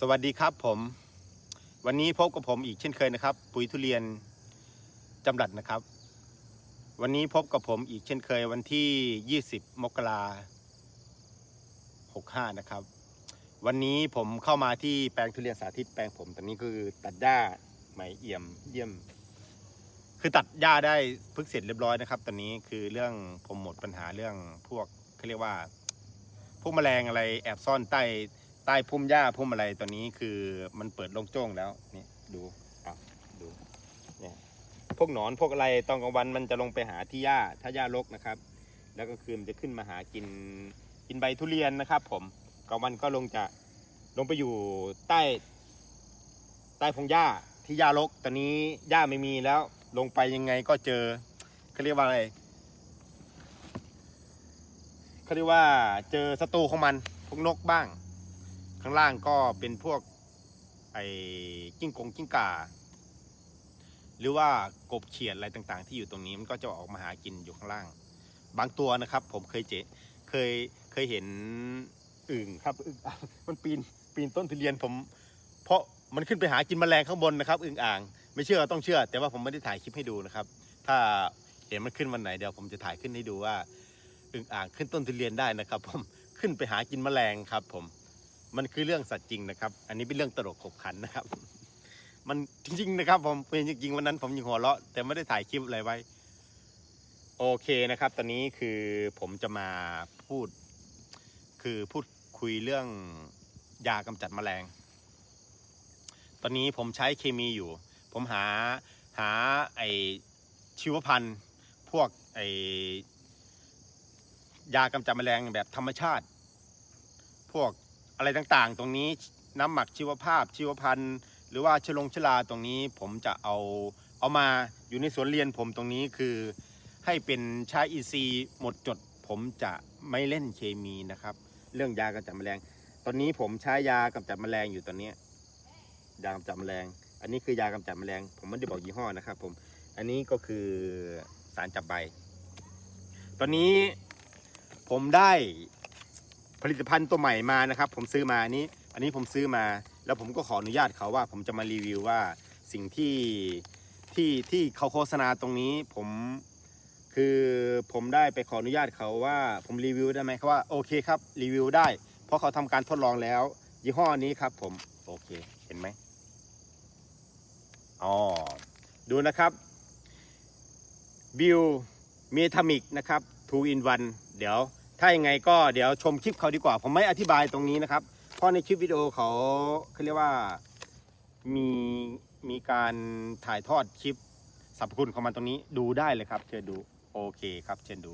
สวัสดีครับผม วันนี้พบกับผมอีกเช่นเคยนะครับ ปุ๋ยทุเรียนจำรัดนะครับ วันนี้พบกับผมอีกเช่นเคยวันที่ 20 มกรา65นะครับ วันนี้ผมเข้ามาที่แปลงทุเรียนสาธิตแปลงผมตอนนี้คือตัดหญ้าไหมเอี่ยมเยี่ยม คือตัดหญ้าได้เพึกเสร็จเรียบร้อยนะครับ ตอนนี้คือเรื่องผมหมดปัญหาเรื่องพวกเขาเรียกว่า พวกแมลงอะไรแอบซ่อนใต้ ใต้พุ่มหญ้าพุ่มอะไรตัวนี้คือมันเปิดโลงโจ้งแล้วนี่ดูอะดูเนี่ยพวกหนอนพวกอะไรตอนกลางวันมันจะลงไปหาที่หญ้าถ้าหญ้ารกนะครับ แล้วก็คือมันจะขึ้นมาหากินกินใบทุเรียนนะครับ ผมกลางวันก็ลงจะลงไปอยู่ใต้ ใต้พงหญ้าที่หญ้ารกตอนนี้หญ้าไม่มีแล้วลงไปยังไงก็เจอเขาเรียกว่าอะไรเขาเรียกว่าเจอศัตรูของมันพวกนกบ้าง ข้างล่างก็เป็นพวกไอ้กิ้งกงกิ้งก่า หรือว่ากบเขียดอะไรต่างๆ ที่อยู่ตรงนี้มันก็จะออกมาหากินอยู่ข้างล่าง บางตัวนะครับ ผมเคยเจเคยเคยเห็นอึ่งครับอึ่งอ่างมันปีนปีนต้นทุเรียนผม เพราะมันขึ้นไปหากินแมลงข้างบนนะครับอึ่งอ่าง ไม่เชื่อต้องเชื่อ แต่ว่าผมไม่ได้ถ่ายคลิปให้ดูนะครับ ถ้าเห็นมันขึ้นวันไหนเดี๋ยวผมจะถ่ายขึ้นให้ดูว่าอึ่งอ่างขึ้นต้นทุเรียนได้นะครับ ผมขึ้นไปหากินแมลงครับ ผม มันคือเรื่องสัตว์จริงนะครับ อันนี้เป็นเรื่องตลกขบขันนะครับ มันจริงๆนะครับ ผมเป็นจริงๆวันนั้นผมยังหัวเราะแต่ไม่ได้ถ่ายคลิปอะไรไว้ โอเคนะครับ ตอนนี้คือผมจะมาพูด คือพูดคุยเรื่องยากำจัดแมลง ตอนนี้ผมใช้เคมีอยู่ ผมหาหาไอชีวพันธุ์พวกไอยากำจัดแมลงแบบธรรมชาติ พวก อะไรต่างๆ ตรงนี้น้ำหมักชีวภาพชีวพันธุ์ หรือว่าชลงชลาตรงนี้ผมจะเอาเอามาอยู่ในสวนเรียนผมตรงนี้คือให้เป็นใช้อีซีหมดจด ผมจะไม่เล่นเคมีนะครับ เรื่องยากำจัดแมลง ตอนนี้ผมใช้ยากำจัดแมลงอยู่ตอนนี้ยากำจัดแมลง อันนี้คือยากำจัดแมลง ผมไม่ได้บอกยี่ห้อนะครับผมอันนี้ก็คือสารจับใบ ตอนนี้ผมได้ ลิตภัณฑ์ตัวใหม่มานะครับ ผมซื้อมาอันนี้ อันนี้ผมซื้อมา แล้วผมก็ขออนุญาตเขาว่า ผมจะมารีวิวว่าสิ่งที่ที่ที่เขาโฆษณาตรงนี้ผมคือผมได้ไปขออนุญาตเขาว่าผมรีวิวได้ไหมเขาว่าโอเคครับรีวิวได้ เพราะเขาทำการทดลองแล้ว ยี่ห้อนี้ครับ ผมโอเคเห็นไหมอ๋อดูนะครับบิวเมทามิกนะครับ2 in 1เดี๋ยว ถ้ายังไงก็เดี๋ยวชมคลิปเขาดีกว่า ผมไม่อธิบายตรงนี้นะครับ เพราะในคลิปวิดีโอเขาเขาเรียกว่ามีมีการถ่ายทอดคลิปสรรพคุณของมันตรงนี้ดูได้เลยครับ เชิญดูโอเคครับ เชิญดู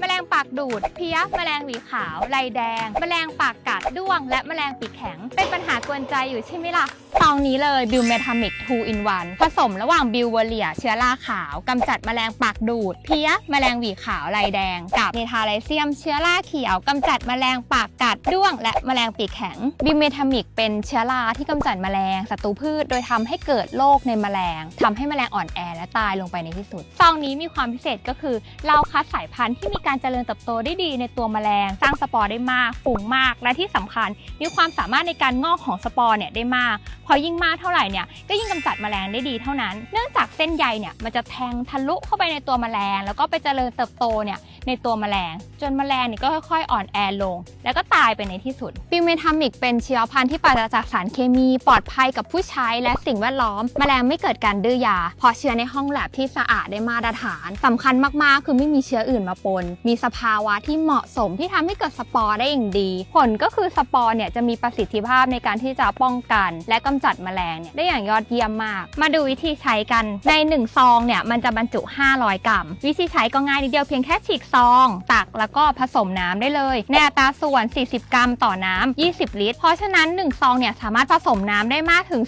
แมลงปากดูด เพี้ย แมลงหวีขาวลายแดง แมลงปากกัดด้วง และแมลงปีกแข็ง เป็นปัญหากวนใจอยู่ใช่ไหมล่ะซองนี้เลยบิวเมทามิก2 in 1ผสมระหว่างบิวเวเลียเชื้อราขาวกำจัดแมลงปากดูด เพี้ย แมลงหวีขาวลายแดง กับเมทาไลเซียมเชื้อราเขียวกำจัดแมลงปากกัดด้วง และแมลงปีกแข็งบิวเมทามิกเป็นเชื้อราที่กำจัดแมลงศัตรูพืช โดยทำให้เกิดโรคในแมลงทำให้แมลงอ่อนแอและตายลงไปในที่สุดซองนี้มีความพิเศษก็คือเราคัดสายพันธุ์ที่มีการเจริญเติบโตได้ดีในตัวแมลง สร้างสปอร์ได้มากฝูงมาก และที่สำคัญ มีความสามารถในการงอกของสปอร์เนี่ยได้มาก พอยิ่งมากเท่าไหร่เนี่ยก็ยิ่งกำจัดแมลงได้ดีเท่านั้น เนื่องจากเส้นใยเนี่ยมันจะแทงทะลุเข้าไปในตัวแมลง แล้วก็ไปเจริญเติบโตเนี่ยในตัวแมลง จนแมลงเนี่ยก็ค่อยๆ อ่อนแอลง แล้วก็ตายไปในที่สุดปิวเมทามิกเป็นเชื้อพันธุ์ที่ปราศจากสารเคมี ปลอดภัยกับผู้ใช้และสิ่งแวดล้อม แมลงไม่เกิดการดื้อยาเพราะเชื้อในห้องแลบที่สะอาดได้มาตรฐานสำคัญมากๆ คือไม่มีเชื้ออื่นมาปนมีสภาวะที่เหมาะสมที่ทำให้เกิดสปอร์ได้อย่างดี ผลก็คือสปอร์เนี่ยจะมีประสิทธิภาพในการที่จะป้องกัน และกำจัดแมลงเนี่ยได้อย่างยอดเยี่ยมมาก มาดูวิธีใช้กันใน1ซองเนี่ยมันจะบรรจุ 500 กรัม วิธีใช้ก็ง่ายนิดเดียวเพียงแค่ฉีกซอง ตักแล้วก็ผสมน้ำได้เลยในอัตราส่วน 40 กรัมต่อน้ำ20 ลิตร เพราะฉะนั้น 1 ซองเนี่ยสามารถผสมน้ำได้มากถึง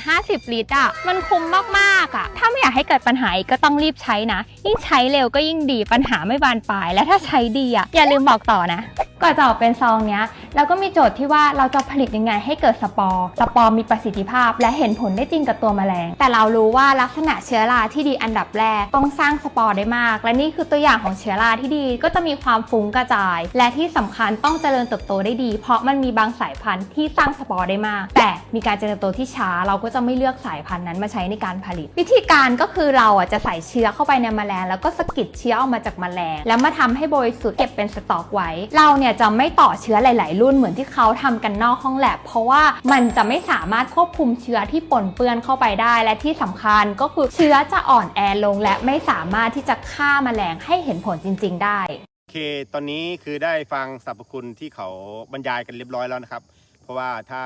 250 ลิตรอะมันคุ้มมากๆอะถ้าไม่อยากให้เกิดปัญหากก็ต้องรีบใช้นะ ยิ่งใช้เร็วก็ยิ่งดีปัญหาไม่บานปลายและถ้าใช้ดีอะอย่าลืมบอกต่อนะก่อนจะออกเป็นซองเนี้ยเราก็มีโจทย์ที่ว่าเราจะผลิตยังไงให้เกิดสปอร์สปอร์มีประสิทธิภาพ และเห็นผลได้จริงกับตัวแมลง แต่เรารู้ว่าลักษณะเชื้อราที่ดีอันดับแรกต้องสร้างสปอร์ได้มาก และนี่คือตัวอย่างของเชื้อราที่ดีก็จะมีความฟุ้งกระจาย และที่สำคัญต้องเจริญเติบโตได้ดี เพราะมันมีบางสายพันธุ์ที่สร้างสปอร์ได้มาก แต่มีการเจริญเติบโตที่ช้า เราก็จะไม่เลือกสายพันธุ์นั้นมาใช้ในการผลิต วิธีการก็คือเราอะจะใส่เชื้อเข้าไปในแมลงแล้วก็สกิดเชื้อออกมาจากแมลงแล้วมาทำให้บริสุทธิ์เก็บเป็นสต็อกไว้ เราเนี่ยจะไม่ต่อเชื้อหลาย ๆ รุ่นเหมือนที่เขาทำกันนอกห้องแลบ เพราะว่ามันจะไม่สามารถควบคุมเชื้อที่ปนเปื้อนเข้าไปได้ และที่สำคัญก็คือเชื้อจะอ่อนแอลง และไม่สามารถที่จะฆ่าแมลงให้เห็นผลจริง ๆ ได้ โอเค ตอนนี้คือได้ฟังสรรพคุณที่เขาบรรยายกันเรียบร้อยแล้วนะครับ เพราะว่าถ้า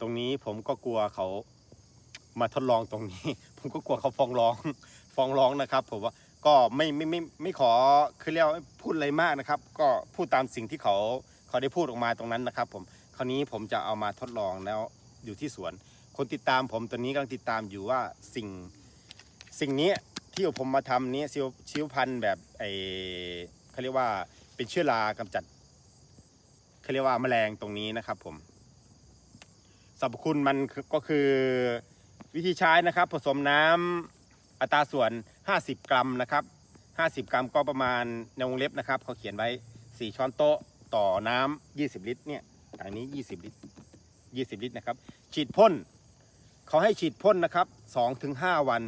ตรงนี้ผมก็กลัวเขามาทดลองตรงนี้ ผมก็กลัวเขาฟ้องร้อง ฟ้องร้องนะครับ ผมว่า ก็ไม่ไม่ไม่ไม่ขอคือเรียกว่าพูดอะไรมากนะครับ ก็พูดตามสิ่งที่เขาเขาได้พูดออกมาตรงนั้นนะครับ ผมคราวนี้ผมจะเอามาทดลองแล้วอยู่ที่สวน คนติดตามผมตอนนี้กำลังติดตามอยู่ว่าสิ่งสิ่งนี้ที่ผมมาทำนี้ชิวชิวพันธุ์แบบไอเขาเรียกว่าเป็นเชื้อรากำจัดเขาเรียกว่าแมลงตรงนี้นะครับผมสรรพคุณมันก็คือวิธีใช้นะครับ ผสมน้ำอัตราส่วน 50 กรัมนะครับ 50 กรัมก็ประมาณในวงเล็บนะครับเขาเขียนไว้ 4 ช้อนโต๊ะต่อน้ำ20 ลิตรเนี่ยอันนี้ 20 ลิตร 20 ลิตรนะครับ ฉีดพ่นเขาให้ฉีดพ่นนะครับ2ถึง5วัน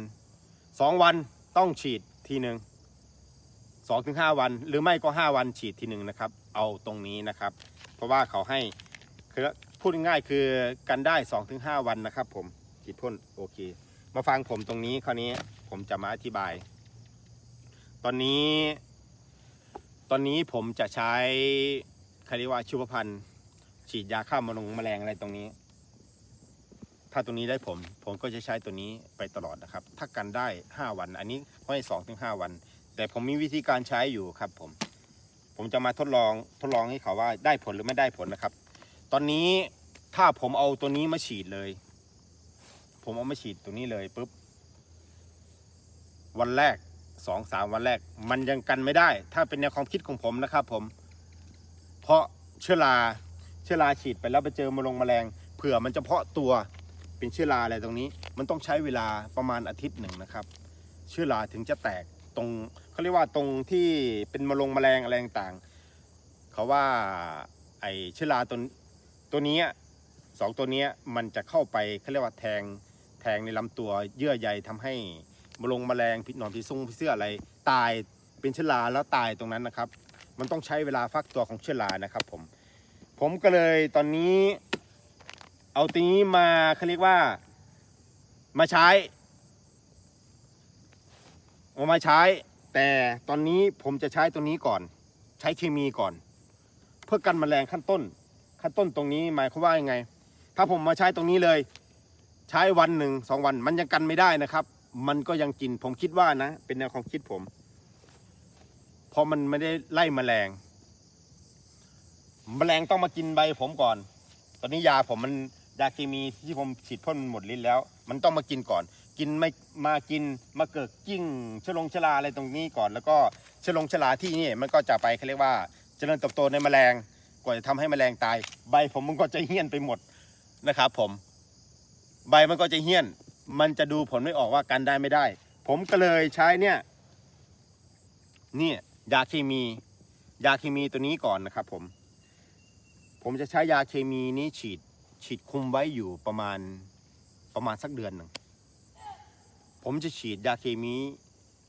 2 วันต้องฉีดทีหนึ่ง2ถึง5วัน หรือไม่ก็ 5 วันฉีดทีหนึ่งนะครับ เอาตรงนี้นะครับ เพราะว่าเขาให้คือพูดง่ายคือกันได้2ถึง5วันนะครับ ผมฉีดพ่นโอเค มาฟังผมตรงนี้คราวนี้ ผมจะมาอธิบาย ตอนนี้ ตอนนี้ผมจะใช้เขารียกว่าชีวพันธ์ฉีดยาฆ่าแมลงแมลงอะไรตรงนี้ ถ้าตรงนี้ได้ผม ผมก็จะใช้ตัวนี้ไปตลอดนะครับ ถ้ากันได้ 5 วัน อันนี้ให้2ถึง5วัน แต่ผมมีวิธีการใช้อยู่ครับ ผม ผมจะมาทดลองทดลองให้เขาว่าได้ผลหรือไม่ได้ผลนะครับ ตอนนี้ถ้าผมเอาตัวนี้มาฉีดเลย ผมเอามาฉีดตัวนี้เลยปุ๊บ วันแรกสองสามวันแรก มันยังกันไม่ได้ ถ้าเป็นแนวความคิดของผมนะครับผม เพราะเชื้อราเชื้อราฉีดไปแล้วไปเจอมาลงแมลงเผื่อมันจะเพาะตัวเป็นเชื้อราอะไรตรงนี้ มันต้องใช้เวลาประมาณอาทิตย์หนึ่งนะครับ เชื้อราถึงจะแตกตรงเขาเรียกว่าตรงที่เป็นมาลงแมลงอะไรต่างเขาว่าไอเชื้อราตัวตัวนี้สองตัวนี้มันจะเข้าไปเขาเรียกว่าแทงแทงในลำตัวเยื่อใยทำให้ มาลงแมลงพิษหนอนพิษซุงพิษเสื้ออะไร ตายเป็นเชื้อราแล้วตายตรงนั้นนะครับ มันต้องใช้เวลาฟักตัวของเชื้อรานะครับ ผม ผมก็เลยตอนนี้ เอาตัวนี้มาเขาเรียกว่า มาใช้เอามาใช้ แต่ตอนนี้ผมจะใช้ตัวนี้ก่อน ใช้เคมีก่อน เพื่อกันแมลงขั้นต้น ขั้นต้นตรงนี้หมายความว่ายังไง ถ้าผมมาใช้ตรงนี้เลย ใช้วันหนึ่งสองวันมันยังกันไม่ได้นะครับ มันก็ยังกิน ผมคิดว่านะ เป็นแนวความคิดผมเพราะมันไม่ได้ไล่แมลงแมลงต้องมากินใบผมก่อน ตอนนี้ยาผมมันยาเคมีที่ผมฉีดพ่นหมดลิ้นแล้ว มันต้องมากินก่อน กินไม่มากินมาเกิดกิ้งชะลงชะลาอะไรตรงนี้ก่อน แล้วก็ชะลงชะลาที่นี่มันก็จะไปเขาเรียกว่าเจริญเติบโตในแมลงกว่าจะทำให้แมลงตาย ใบผมมันก็จะเหี้ยนไปหมดนะครับ ผม ใบมันก็จะเหี้ยน มันจะดูผลไม่ออกว่ากันได้ไม่ได้ ผมก็เลยใช้เนี่ยเนี่ยยาเคมี ยาเคมีตัวนี้ก่อนนะครับผม ผมจะใช้ยาเคมีนี้ฉีดฉีดคุมไว้อยู่ประมาณประมาณสักเดือนหนึ่งผมจะฉีดยาเคมี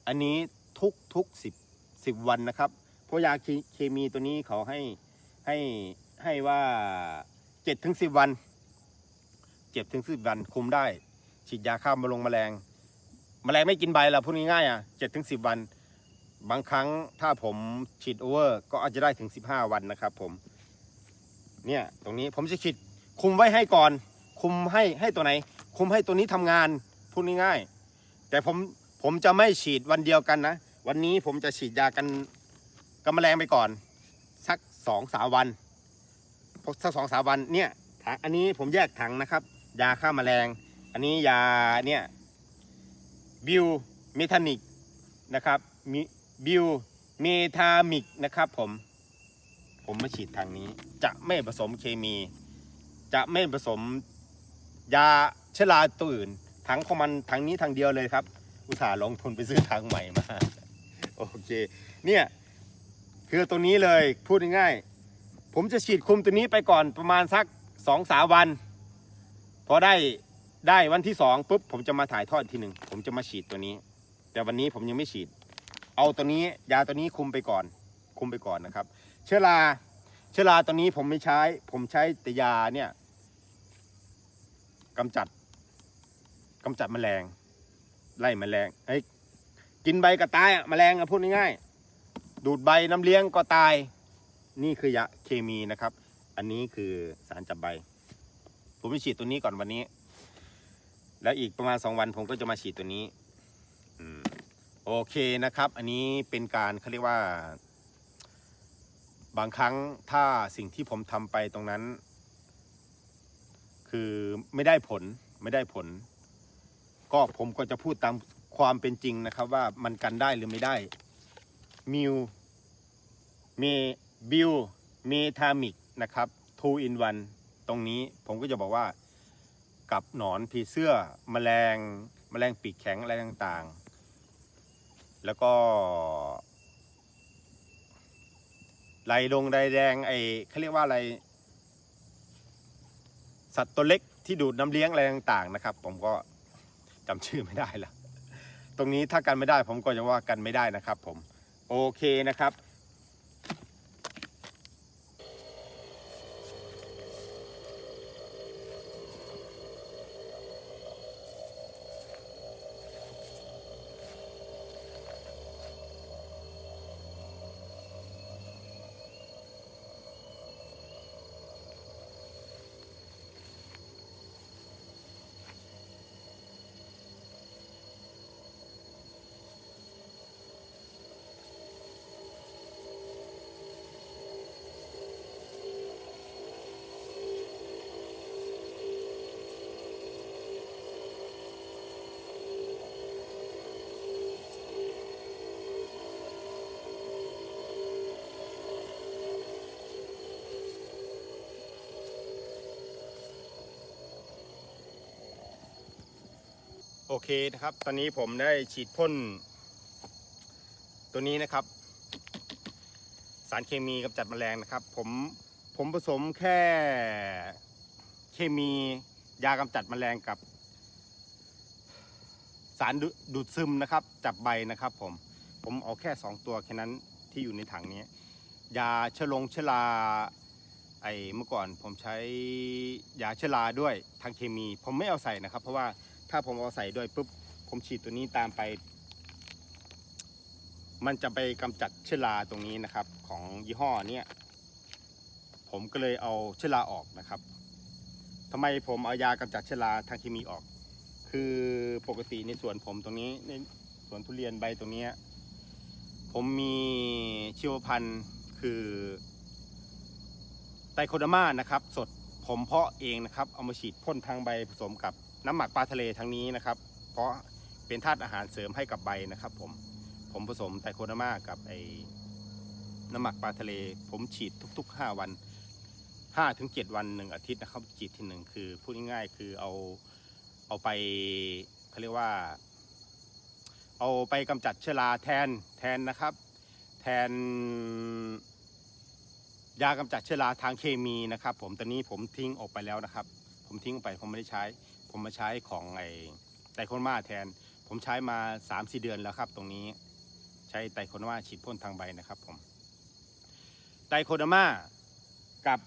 อันนี้ทุกทุกสิบสิบวันนะครับ เพราะยาเคเคมีตัวนี้เขาให้ให้ให้ว่าเจ็ดถึงสิบวันเจ็ดถึงสิบวันคุมได้ ฉีดยาฆ่ามาลงแมลง แมลงไม่กินใบละพูดง่ายๆอะเจ็ดถึงสิบวัน บางครั้งถ้าผมฉีดโอเวอร์ก็อาจจะได้ถึงสิบห้าวันนะครับผม เนี่ยตรงนี้ผมจะฉีดคุมไว้ให้ก่อน คุมให้ให้ตัวไหน คุมให้ตัวนี้ทำงานพูดง่ายๆแต่ผมผมจะไม่ฉีดวันเดียวกันนะ วันนี้ผมจะฉีดยากันกันแมลงไปก่อน สักสองสามวันพอสักสองสามวันเนี่ยถังอันนี้ผมแยกถังนะครับ ยาฆ่าแมลง อันนี้ยาเนี่ยบิวเมทานิกนะครับมิบิวเมทามิกนะครับผม ผมมาฉีดทางนี้ จะไม่ผสมเคมี จะไม่ผสมยาชะลาตัวอื่นถังของมันถังนี้ทางเดียวเลยครับ อุตส่าห์ลงทุนไปซื้อถังใหม่มาโอเคเนี่ยคือตัวนี้เลยพูดง่ายๆผมจะฉีดคุมตัวนี้ไปก่อนประมาณสักสองสามวัน พอได้ ได้วันที่สองปุ๊บผมจะมาถ่ายทอดอีกทีหนึ่งผมจะมาฉีดตัวนี้ แต่วันนี้ผมยังไม่ฉีด เอาตัวนี้ยาตัวนี้คุมไปก่อน คุมไปก่อนนะครับ เชื้อราเชื้อราตัวนี้ผมไม่ใช้ ผมใช้แต่ยาเนี่ยกำจัดกำจัดแมลง ไล่แมลงไอ้ยกินใบก็ตายอะแมลงอะพูดง่ายๆดูดใบน้ำเลี้ยงก็ตาย นี่คือยาเคมีนะครับ อันนี้คือสารจับใบ ผมจะฉีดตัวนี้ก่อนวันนี้ แล้วอีกประมาณสองวันผมก็จะมาฉีดตัวนี้อโอเคนะครับ อันนี้เป็นการเขาเรียกว่า บางครั้งถ้าสิ่งที่ผมทำไปตรงนั้น คือไม่ได้ผลไม่ได้ผล ก็ผมก็จะพูดตามความเป็นจริงนะครับ ว่ามันกันได้หรือไม่ได้มิวเมบิวเมทามิกนะครับ two in one ตรงนี้ผมก็จะบอกว่า กับหนอนผีเสื้อแมลงแมลงปีกแข็งอะไรต่างๆ แล้วก็ไหลงไดแดงไอเขาเรียกว่าอะไร สัตว์ตัวเล็กที่ดูดน้ำเลี้ยงอะไรต่างๆนะครับ ผมก็จำชื่อไม่ได้ละตรงนี้ถ้ากันไม่ได้ผมก็จะว่ากันไม่ได้นะครับ ผมโอเคนะครับ โอเคนะครับ ตอนนี้ผมได้ฉีดพ่นตัวนี้นะครับ สารเคมีกำจัดแมลงนะครับ ผมผมผสมแค่เคมียากำจัดแมลงกับ สารดูดูดซึมนะครับ จับใบนะครับผมผมเอาแค่ 2 ตัวแค่นั้นที่อยู่ในถังนี้ ยาชะลงชะลาไอเมื่อก่อนผมใช้ยาชะลาด้วยทางเคมี ผมไม่เอาใส่นะครับ เพราะว่า ถ้าผมเอาใส่ด้วยปุ๊บผมฉีดตัวนี้ตามไป มันจะไปกำจัดเชื้อราตรงนี้นะครับ ของยี่ห้อเนี้ยผมก็เลยเอาเชื้อราออกนะครับทำไมผมเอายากำจัดเชื้อราทางเคมีออก คือปกติในสวนผมตรงนี้ในสวนทุเรียนใบตรงเนี้ยผมมีชีวพันธุ์คือไตโคดอร์มานะครับ สดผมเพาะเองนะครับ เอามาฉีดพ่นทางใบผสมกับ น้ำหมักปลาทะเลทางนี้นะครับ เพราะเป็นธาตุอาหารเสริมให้กับใบนะครับผมผมผสมไตโคเดอร์มากับไอ้น้ำหมักปลาทะเล ผมฉีดทุก ๆ 5 วัน5ถึง7วันหนึ่งอาทิตย์นะครับฉีดทีหนึ่งคือพูดง่ายๆคือเอาเอาไปเขาเรียกว่า เอาไปกำจัดเชื้อราแทนแทนนะครับ แทนยากำจัดเชื้อราทางเคมีนะครับ ผมตอนนี้ผมทิ้งออกไปแล้วนะครับ ผมทิ้งออกไปผมไม่ได้ใช้ ผมมาใช้ของไอไตโคโนมาแทน ผมใช้มา3าสี่เดือนแล้วครับ ตรงนี้ใช้ไตโคโนมาฉีดพ่นทางใบนะครับผมไตโคโนมากับ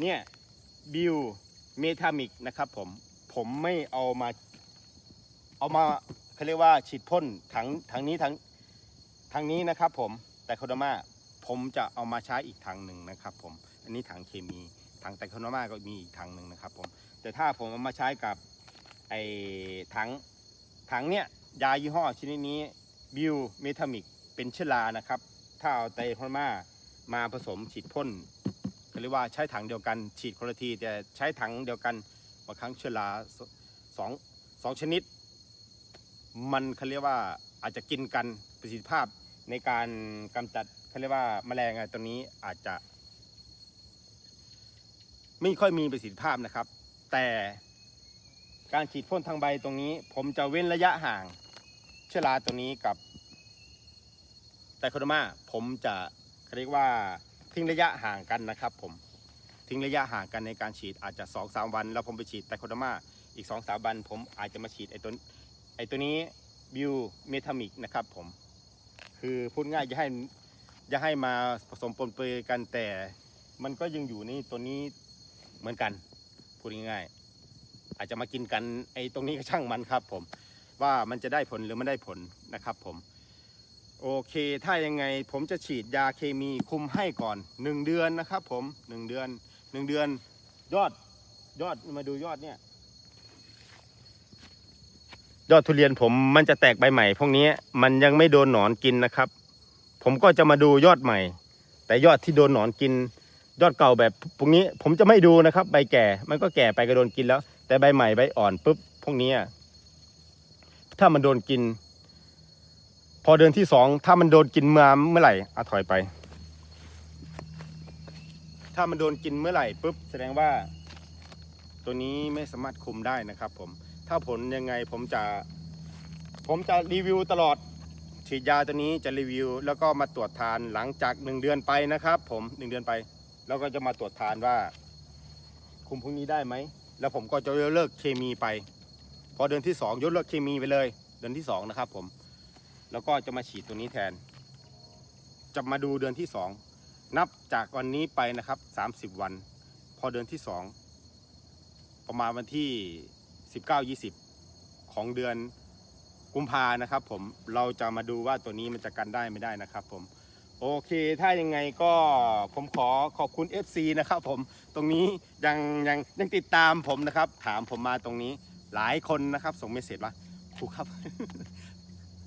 เนี่ยบิวเมทามิกนะครับผมผมไม่เอามาเอามาเขาเรียกว่าฉีดพ่นถังถังนี้ถังทางนี้นะครับผมไตโคโนมาผมจะเอามาใช้อีกทางหนึ่งนะครับผมอันนี้ถังเคมีถังไตโคโนมาก็มีอีกทางหนึ่งนะครับผม แต่ถ้าผมเอามาใช้กับไอ้ถังถังเนี้ยยายี่ห้อชนิดนี้บิวเมทามิกเป็นเชื้อรานะครับ ถ้าเอาไตโคโนมามาผสมฉีดพ่นก็เรียกว่าใช้ถังเดียวกันฉีดคนละทีแต่ใช้ถังเดียวกันบางครั้งเชื้อราสองสองชนิด มันเขาเรียกว่าอาจจะกินกันประสิทธิภาพในการกำจัดเขาเรียกว่าแมลงอะตัวนี้อาจจะ ไม่ค่อยมีประสิทธิภาพนะครับ แต่การฉีดพ่นทางใบตรงนี้ ผมจะเว้นระยะห่างเชื้อราตัวนี้กับไตโคโดมาผมจะเรียกว่าทิ้งระยะห่างกันนะครับ ผมทิ้งระยะห่างกันในการฉีดอาจจะ2อสวัน แล้วผมไปฉีดไตโคโดมาอีก2อสวัน ผมอาจจะมาฉีดไอตัวไอตัวนี้บิวเมทามิกนะครับผมคือพูดง่ายจะให้จะให้มาผสมปนเปื้อนกันแต่มันก็ยังอยู่ในตัวนี้เหมือนกัน พูดง่ายๆอาจจะมากินกันไอ้ตรงนี้ก็ช่างมันครับ ผม ว่ามันจะได้ผลหรือไม่ได้ผลนะครับผม โอเค ถ้ายังไงผมจะฉีดยาเคมีคุมให้ก่อน 1 เดือนนะครับ ผม1เดือน 1 เดือน ยอดยอดมาดูยอดเนี่ยยอดทุเรียนผมมันจะแตกใบใหม่ พวกนี้มันยังไม่โดนหนอนกินนะครับ ผมก็จะมาดูยอดใหม่ แต่ยอดที่โดนหนอนกิน ยอดเก่าแบบพวกนี้ผมจะไม่ดูนะครับ ใบแก่มันก็แก่ไปก็โดนกินแล้ว แต่ใบใหม่ใบอ่อนปุ๊บพวกนี้อะถ้ามันโดนกิน พอเดือนที่สองถ้ามันโดนกินเมื่อเมื่อไหร่อะถอยไป ถ้ามันโดนกินเมื่อไหร่ปุ๊บแสดงว่า ตัวนี้ไม่สามารถคุมได้นะครับ ผม ถ้าผลยังไงผมจะ ผมจะรีวิวตลอดฉีดยาตัวนี้จะรีวิว แล้วก็มาตรวจทานหลังจากหนึ่งเดือนไปนะครับ ผมหนึ่งเดือนไป แล้วก็จะมาตรวจทานว่า คุมพวกนี้ได้ไหม แล้วผมก็จะยกเลิกเคมีไป พอเดือนที่สองยกเลิกเคมีไปเลย เดือนที่สองนะครับ ผม แล้วก็จะมาฉีดตัวนี้แทน จะมาดูเดือนที่สองนับจากวันนี้ไปนะครับสามสิบวัน พอเดือนที่สองประมาณวันที่สิบเก้ายี่สิบของเดือนกุมภานะครับ ผมเราจะมาดูว่าตัวนี้มันจะกันได้ไม่ได้นะครับ ผม โอเค ถ้ายังไงก็ผมขอขอบคุณ FC นะครับผมตรงนี้ยังยังยังติดตามผมนะครับ ถามผมมาตรงนี้หลายคนนะครับ ส่งเมสเซจว่าครูครับ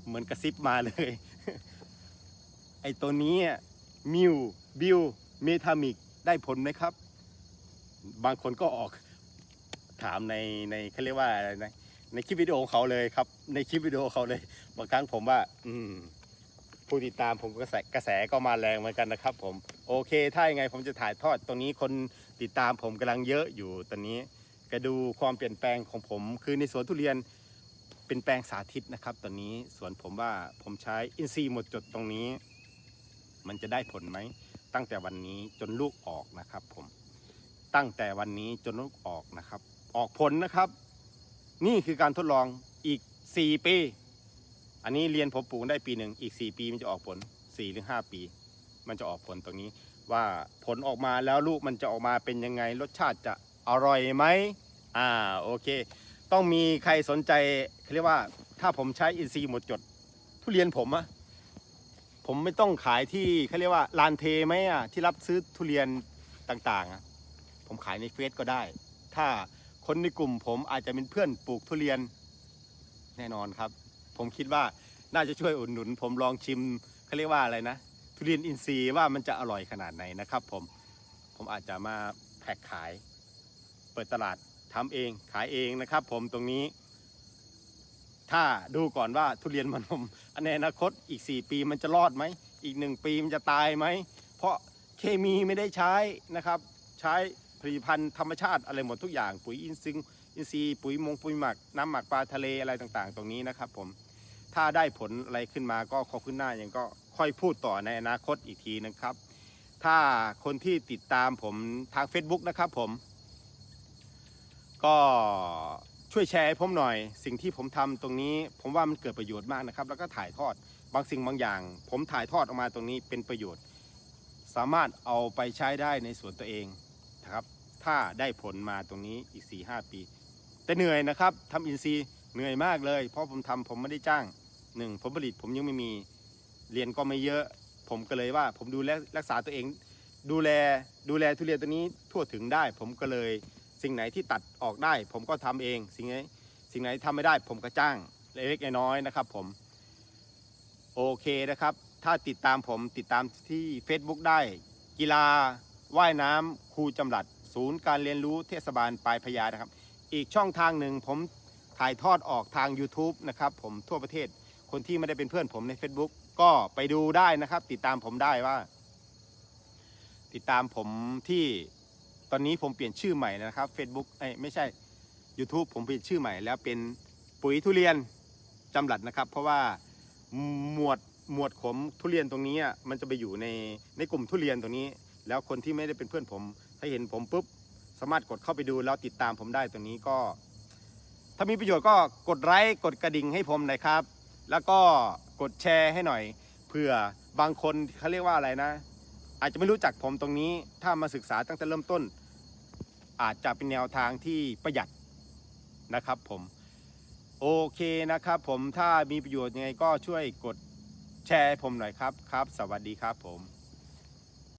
เหมือนกระซิบมาเลย ไอตัวนี้มิวบิวเมทามิกได้ผลไหมครับ บางคนก็ออกถามในในเขาเรียกว่าอะไรนะในคลิปวิดีโอของเขาเลยครับ ในคลิปวิดีโอเขาเลย บางครั้งผมว่า อืม ผู้ติดตามผมกระแสกระแสก็มาแรงเหมือนกันนะครับ ผมโอเค ถ้ายังไงผมจะถ่ายทอดตรงนี้คนติดตามผมกำลังเยอะอยู่ตอนนี้ก็ดูความเปลี่ยนแปลงของผม คือในสวนทุเรียนเป็นแปลงสาธิตนะครับ ตอนนี้สวนผมว่าผมใช้อินทรีย์หมดจดตรงนี้ มันจะได้ผลไหมตั้งแต่วันนี้จนลูกออกนะครับ ผมตั้งแต่วันนี้จนลูกออกนะครับ ออกผลนะครับ นี่คือการทดลองอีก 4 ปี อันนี้เรียนผมปลูกได้ปีหนึ่งอีก 4 ปีมันจะออกผล4หรือ5ปี มันจะออกผลตรงนี้ ว่าผลออกมาแล้วลูกมันจะออกมาเป็นยังไงรสชาติจะอร่อยไหมอ่าโอเค ต้องมีใครสนใจเขาเรียกว่าถ้าผมใช้อินทรีย์หมดจด ทุเรียนผมอะผมไม่ต้องขายที่เขาเรียกว่าลานเทไหมอะที่รับซื้อทุเรียนต่างๆอะผมขายในเฟซก็ได้ ถ้าคนในกลุ่มผมอาจจะเป็นเพื่อนปลูกทุเรียนแน่นอนครับ ผมคิดว่าน่าจะช่วยอุดหนุน ผมลองชิมเขาเรียกว่าอะไรนะ ทุเรียนอินทรีย์ว่ามันจะอร่อยขนาดไหนนะครับ ผมผมอาจจะมาแพ็คขาย เปิดตลาดทำเองขายเองนะครับ ผมตรงนี้ ถ้าดูก่อนว่าทุเรียนมันผมในอนาคตอีก 4 ปีมันจะรอดไหมอีกหนึ่งปีมันจะตายไหมเพราะเคมีไม่ได้ใช้นะครับ ใช้ผลิตภัณฑ์ธรรมชาติอะไรหมดทุกอย่างปุ๋ยอินทรีย์อินทรีย์ปุ๋ยมงปุ๋ยหมักน้ำหมักปลาทะเลอะไรต่างๆ ตรงนี้นะครับ ผม ถ้าได้ผลอะไรขึ้นมาก็ขอขึ้นหน้ายังก็ค่อยพูดต่อในอนาคตอีกทีนะครับ ถ้าคนที่ติดตามผมทาง Facebook นะครับผม ก็ช่วยแชร์ให้ผมหน่อย สิ่งที่ผมทำตรงนี้ ผมว่ามันเกิดประโยชน์มากนะครับ แล้วก็ถ่ายทอดบางสิ่งบางอย่าง ผมถ่ายทอดออกมาตรงนี้เป็นประโยชน์ สามารถเอาไปใช้ได้ในสวนตัวเองนะครับ ถ้าได้ผลมาตรงนี้อีก4-5ปี แต่เหนื่อยนะครับทำอินซีย์ เหนื่อยมากเลย เพราะผมทำผมไม่ได้จ้างหนึ่งผลผลิตผมยังไม่มีเรียนก็ไม่เยอะ ผมก็เลยว่า ผมดูแลรักษาตัวเอง ดูแลดูแลทุเรียนตัวนี้ทั่วถึงได้ ผมก็เลยสิ่งไหนที่ตัดออกได้ ผมก็ทำเองสิ่งไหนสิ่งไหนทำไม่ได้ ผมก็จ้างเล็กน้อยนะครับ ผมโอเคนะครับ ถ้าติดตามผมติดตามที่ Facebook ได้ กีฬาว่ายน้ำครูจำรัด ศูนย์การเรียนรู้เทศบาลปลายพระยานะครับ อีกช่องทางหนึ่งผม ถ่ายทอดออกทาง YouTube นะครับผมทั่วประเทศคนที่ไม่ได้เป็นเพื่อนผมใน Facebook ก็ไปดูได้นะครับ ติดตามผมได้ว่า ติดตามผมที่ตอนนี้ผมเปลี่ยนชื่อใหม่นะครับ Facebook เอ้ยไม่ใช่ YouTube ผมเปลี่ยนชื่อใหม่ แล้วเป็นปุ๋ยทุเรียนจำหลัดนะครับ เพราะว่าหมวดหมวดขมทุเรียนตรงนี้มันจะไปอยู่ในในกลุ่มทุเรียนตรงนี้ แล้วคนที่ไม่ได้เป็นเพื่อนผม ถ้าเห็นผมปุ๊บสามารถกดเข้าไปดูแล้วติดตามผมได้ตรงนี้ก็ ถ้ามีประโยชน์ก็กดไลค์กดกระดิ่งให้ผมหน่อยครับ แล้วก็กดแชร์ให้หน่อยเผื่อบางคนเขาเรียกว่าอะไรนะ อาจจะไม่รู้จักผมตรงนี้ ถ้ามาศึกษาตั้งแต่เริ่มต้น อาจจะเป็นแนวทางที่ประหยัดนะครับผมโอเคนะครับผมถ้ามีประโยชน์ยังไงก็ช่วยกดแชร์ให้ผมหน่อยครับครับ สวัสดีครับผม